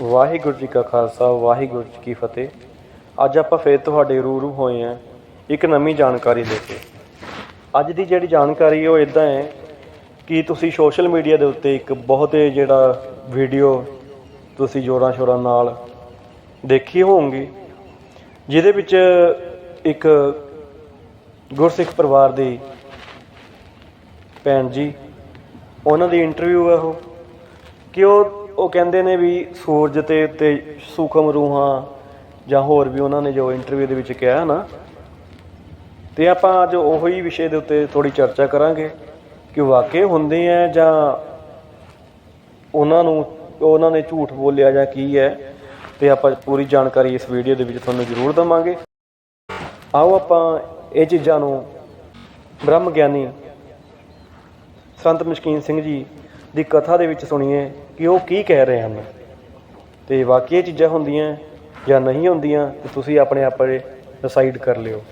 ਵਾਹਿਗੁਰੂ ਜੀ ਕਾ ਖਾਲਸਾ, ਵਾਹਿਗੁਰੂ ਜੀ ਕੀ ਫਤਿਹ। ਅੱਜ ਆਪਾਂ ਫੇਰ ਤੁਹਾਡੇ ਰੂਰੂ ਹੋਏ ਹਾਂ ਇੱਕ ਨਵੀਂ ਜਾਣਕਾਰੀ ਲੈ ਕੇ। ਅੱਜ ਦੀ ਜਿਹੜੀ ਜਾਣਕਾਰੀ ਉਹ ਇਦਾਂ ਹੈ ਕਿ ਤੁਸੀਂ ਸੋਸ਼ਲ ਮੀਡੀਆ ਦੇ ਉੱਤੇ ਇੱਕ ਬਹੁਤ ਜਿਹੜਾ ਵੀਡੀਓ ਤੁਸੀਂ ਜੋਰਾਂ ਸ਼ੋਰਾਂ ਨਾਲ ਦੇਖੀ ਹੋਵੋਗੀ ਜਿਹਦੇ ਵਿੱਚ ਇੱਕ ਗੁਰਸਿੱਖ ਪਰਿਵਾਰ ਦੀ ਭੈਣ ਜੀ, ਉਹਨਾਂ ਦੀ ਇੰਟਰਵਿਊ ਹੈ ਉਹ, ਕਿ ਉਹ ਉਹ ਕਹਿੰਦੇ ਨੇ ਵੀ ਸੂਰਜ ਤੇ ਉੱਤੇ ਸੂਖਮ ਰੂਹਾਂ ਜਾਂ ਹੋਰ ਵੀ ਉਹਨਾਂ ਨੇ ਜੋ ਇੰਟਰਵਿਊ ਦੇ ਵਿੱਚ ਕਿਹਾ ਨਾ, ਤੇ ਆਪਾਂ ਅੱਜ ਉਹੀ ਵਿਸ਼ੇ ਦੇ ਉੱਤੇ ਥੋੜੀ ਚਰਚਾ ਕਰਾਂਗੇ ਕਿ ਵਾਕਈ ਹੁੰਦੇ ਆ ਜਾਂ ਉਹਨਾਂ ਨੂੰ, ਉਹਨਾਂ ਨੇ ਝੂਠ ਬੋਲਿਆ ਜਾਂ ਕੀ ਹੈ, ਤੇ ਆਪਾਂ ਪੂਰੀ ਜਾਣਕਾਰੀ ਇਸ ਵੀਡੀਓ ਦੇ ਵਿੱਚ ਤੁਹਾਨੂੰ ਜ਼ਰੂਰ ਦਵਾਂਗੇ। ਆਓ ਆਪਾਂ ਇਹ ਚੀਜ਼ਾਂ ਨੂੰ ਬ੍ਰਹਮ ਗਿਆਨੀ ਸੰਤ ਮਸ਼ਕੀਨ ਸਿੰਘ ਜੀ ਦੀ ਕਥਾ ਦੇ ਵਿੱਚ ਸੁਣੀਏ ਕਿ ਉਹ ਕੀ ਕਹਿ ਰਹੇ ਹਨ। ਤੇ ਵਾਕਈ ਇਹ ਚੀਜ਼ਾਂ ਹੁੰਦੀਆਂ ਜਾਂ ਨਹੀਂ ਹੁੰਦੀਆਂ, ਤੇ ਤੁਸੀਂ ਆਪਣੇ ਆਪ ਡਿਸਾਈਡ ਕਰ ਲਿਓ।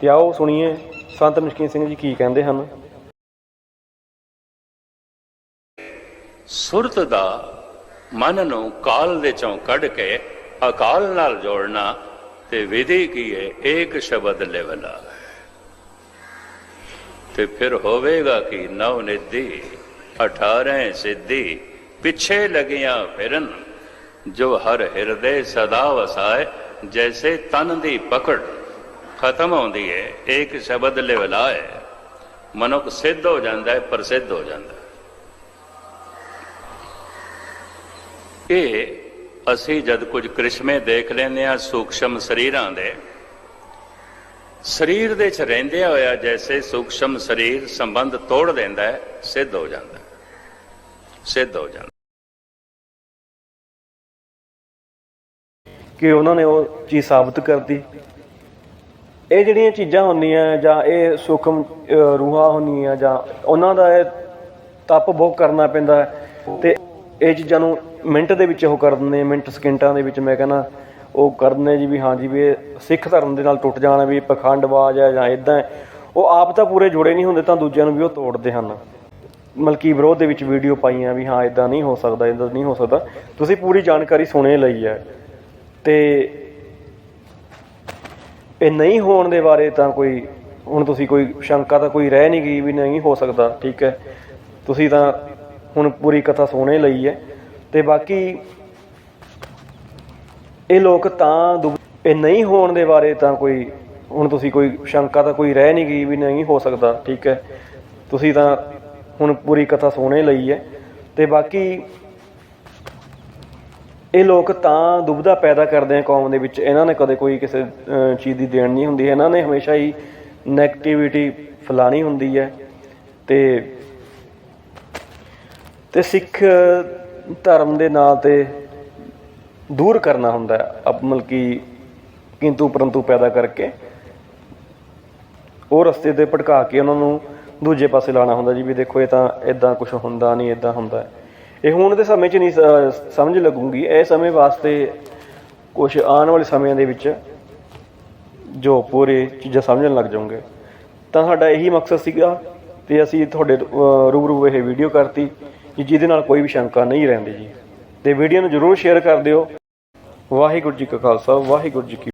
ਤੇ ਆਓ ਸੁਣੀਏ ਸੰਤ ਮਸ਼ਕੀਨ ਸਿੰਘ ਜੀ ਕੀ ਕਹਿੰਦੇ ਹਨ। ਸੁਰਤ ਦਾ ਮਨ ਨੂੰ ਕਾਲ ਦੇ ਚੋਂ ਕੱਢ ਕੇ ਅਕਾਲ ਨਾਲ ਜੋੜਨਾ ਤੇ ਵਿਧੀ ਕੀ ਹੈ? ਏਕ ਸ਼ਬਦ ਲੈਵਲਾ। ਤੇ ਫਿਰ ਹੋਵੇਗਾ ਕਿ ਨਵ ਨਿਧੀ? 18 ਸਿੱਧੀ ਪਿੱਛੇ ਲਗੀਆਂ ਫਿਰਨ, ਜੋ ਹਰ ਹਿਰਦੇ ਸਦਾ ਵਸਾਏ, ਜੈਸੇ ਤਨ ਦੀ ਪਕੜ ਖਤਮ ਹੁੰਦੀ ਹੈ ਏਕ ਸ਼ਬਦ ਲੈਵਲਾ ਮਨੁੱਖ ਸਿੱਧ ਹੋ ਜਾਂਦਾ ਹੈ ਪ੍ਰਸਿੱਧ ਹੋ ਜਾਂਦਾ ਇਹ ਅਸੀਂ ਜਦ ਕੁਝ ਕ੍ਰਿਸ਼ਮੇ ਦੇਖ ਲੈਂਦੇ ਆ ਸੂਖਸ਼ਮ ਸਰੀਰਾਂ ਦੇ। ਸਰੀਰ ਦੇ ਚ ਰਹਿੰਦਿਆਂ ਹੋਇਆ ਜੈਸੇ ਸੂਖਸ਼ਮ ਸਰੀਰ ਸੰਬੰਧ ਤੋੜ ਦਿੰਦਾ ਹੈ ਸਿੱਧ ਹੋ ਜਾਂਦਾ ਹੈ। ਸਿੱਧ ਹੋ ਜਾਂਦਾ ਕਿ ਉਹਨਾਂ ਨੇ ਉਹ ਚੀਜ਼ ਸਾਬਤ ਕਰਤੀ। ਇਹ ਜਿਹੜੀਆਂ ਚੀਜ਼ਾਂ ਹੁੰਦੀਆਂ ਜਾਂ ਇਹ ਸੂਖਮ ਰੂਹਾਂ ਹੁੰਦੀਆਂ ਜਾਂ ਉਹਨਾਂ ਦਾ ਇਹ ਤਪ ਬਹੁਤ ਕਰਨਾ ਪੈਂਦਾ ਹੈ ਤੇ ਇਹ ਚੀਜ਼ਾਂ ਨੂੰ ਮਿੰਟ ਦੇ ਵਿੱਚ ਉਹ ਕਰ ਦਿੰਦੇ ਮਿੰਟ ਸਕਿੰਟਾਂ ਦੇ ਵਿੱਚ ਮੈਂ ਕਹਿੰਦਾ ਉਹ ਕਰ ਦਿੰਦੇ ਜੀ ਵੀ ਹਾਂ ਜੀ ਵੀ ਇਹ ਸਿੱਖ ਧਰਮ ਦੇ ਨਾਲ ਟੁੱਟ ਜਾਣਾ ਵੀ ਪਖੰਡਵਾਜ ਹੈ ਜਾਂ ਇਦਾਂ ਉਹ ਆਪ ਤਾਂ ਪੂਰੇ ਜੁੜੇ ਨਹੀਂ ਹੁੰਦੇ ਤਾਂ ਦੂਜਿਆਂ ਨੂੰ ਵੀ ਉਹ ਤੋੜਦੇ ਹਨ। ਮਲਕੀ ਵਿਰੋਧ ਦੇ ਵਿੱਚ ਵੀਡੀਓ ਪਾਈਆਂ ਵੀ ਹਾਂ ਇਦਾਂ ਨਹੀਂ ਹੋ ਸਕਦਾ ਇਦਾਂ ਨਹੀਂ ਹੋ ਸਕਦਾ। ਤੁਸੀਂ ਪੂਰੀ ਜਾਣਕਾਰੀ ਸੁਣੇ ਲਈ ਹੈ। ਤੇ ਇਹ ਨਹੀਂ ਹੋਣ ਦੇ ਬਾਰੇ ਤਾਂ ਕੋਈ, ਹੁਣ ਤੁਸੀਂ ਕੋਈ ਸ਼ੰਕਾ ਤਾਂ ਕੋਈ ਰਹਿ ਨਹੀਂ ਗਈ ਵੀ ਨਹੀਂ ਹੋ ਸਕਦਾ, ਠੀਕ ਹੈ। ਤੁਸੀਂ ਤਾਂ ਹੁਣ ਪੂਰੀ ਕਥਾ ਸੁਣੇ ਲਈ ਹੈ। ਤੇ ਬਾਕੀ ਇਹ ਲੋਕ ਤਾਂ ਦੁਬ- ਇਹ ਨਹੀਂ ਹੋਣ ਦੇ ਬਾਰੇ ਤਾਂ ਕੋਈ, ਹੁਣ ਤੁਸੀਂ ਕੋਈ ਸ਼ੰਕਾ ਤਾਂ ਕੋਈ ਰਹਿ ਨਹੀਂ ਗਈ ਵੀ ਨਹੀਂ ਹੋ ਸਕਦਾ, ਠੀਕ ਹੈ। ਤੁਸੀਂ ਤਾਂ ਹੁਣ ਪੂਰੀ ਕਥਾ ਸੋਹਣੇ ਲਈ ਹੈ। ਤੇ ਬਾਕੀ ਇਹ ਲੋਕ ਤਾਂ ਦੁਬਧਾ ਪੈਦਾ ਕਰਦੇ ਆ ਕੌਮ ਦੇ ਵਿੱਚ। ਇਹਨਾਂ ਨੇ ਕਦੇ ਕੋਈ ਕਿਸੇ ਚੀਜ਼ ਦੀ ਦੇਣ ਨਹੀਂ ਹੁੰਦੀ। ਇਹਨਾਂ ਨੇ ਹਮੇਸ਼ਾ ਹੀ 네ਗੇਟਿਵਿਟੀ ਫਲਾਣੀ ਹੁੰਦੀ ਹੈ। ਤੇ ਤੇ ਸਿੱਖ ਧਰਮ ਦੇ ਨਾਂ ਤੇ ਦੂਰ ਕਰਨਾ ਹੁੰਦਾ ਹੈ। ਅਪ ਕਿੰਤੂ ਪਰੰਤੂ ਪੈਦਾ ਕਰਕੇ। ਉਹ ਰਸਤੇ ਤੇ ਭਟਕਾ ਕੇ ਉਹਨਾਂ ਨੂੰ ਦੂਜੇ ਪਾਸੇ ਲਾਣਾ ਹੁੰਦਾ ਜੀ ਵੀ ਦੇਖੋ ਇਹ ਤਾਂ ਇਦਾਂ ਕੁਝ ਹੁੰਦਾ ਨਹੀਂ ਇਦਾਂ ਹੁੰਦਾ। ਇਹ ਹੁਣ ਦੇ ਸਮੇਂ 'ਚ ਨਹੀਂ ਸ- ਸਮਝ ਲੱਗੂਗੀ। ਇਹ ਸਮੇਂ ਵਾਸਤੇ ਕੁਝ ਆਉਣ ਵਾਲੇ ਸਮਿਆਂ ਦੇ ਵਿੱਚ ਜੋ ਪੂਰੇ ਚੀਜ਼ਾਂ ਸਮਝਣ ਲੱਗ ਜਾਓਗੇ। ਤਾਂ ਸਾਡਾ ਇਹੀ ਮਕਸਦ ਸੀਗਾ ਤੇ ਅਸੀਂ ਤੁਹਾਡੇ ਰੂਬਰੂ ਇਹ ਵੀਡੀਓ ਕਰਤੀ ਜਿਹਦੇ ਨਾਲ ਕੋਈ ਵੀ ਸ਼ੰਕਾ ਨਹੀਂ ਰਹਿੰਦੀ ਜੀ। ਤੇ ਵੀਡੀਓ ਨੂੰ ਜਰੂਰ ਸ਼ੇਅਰ ਕਰ ਦਿਓ। ਵਾਹਿਗੁਰੂ ਜੀ ਕਾ ਖਾਲਸਾ, ਵਾਹਿਗੁਰੂ ਜੀ ਕੀ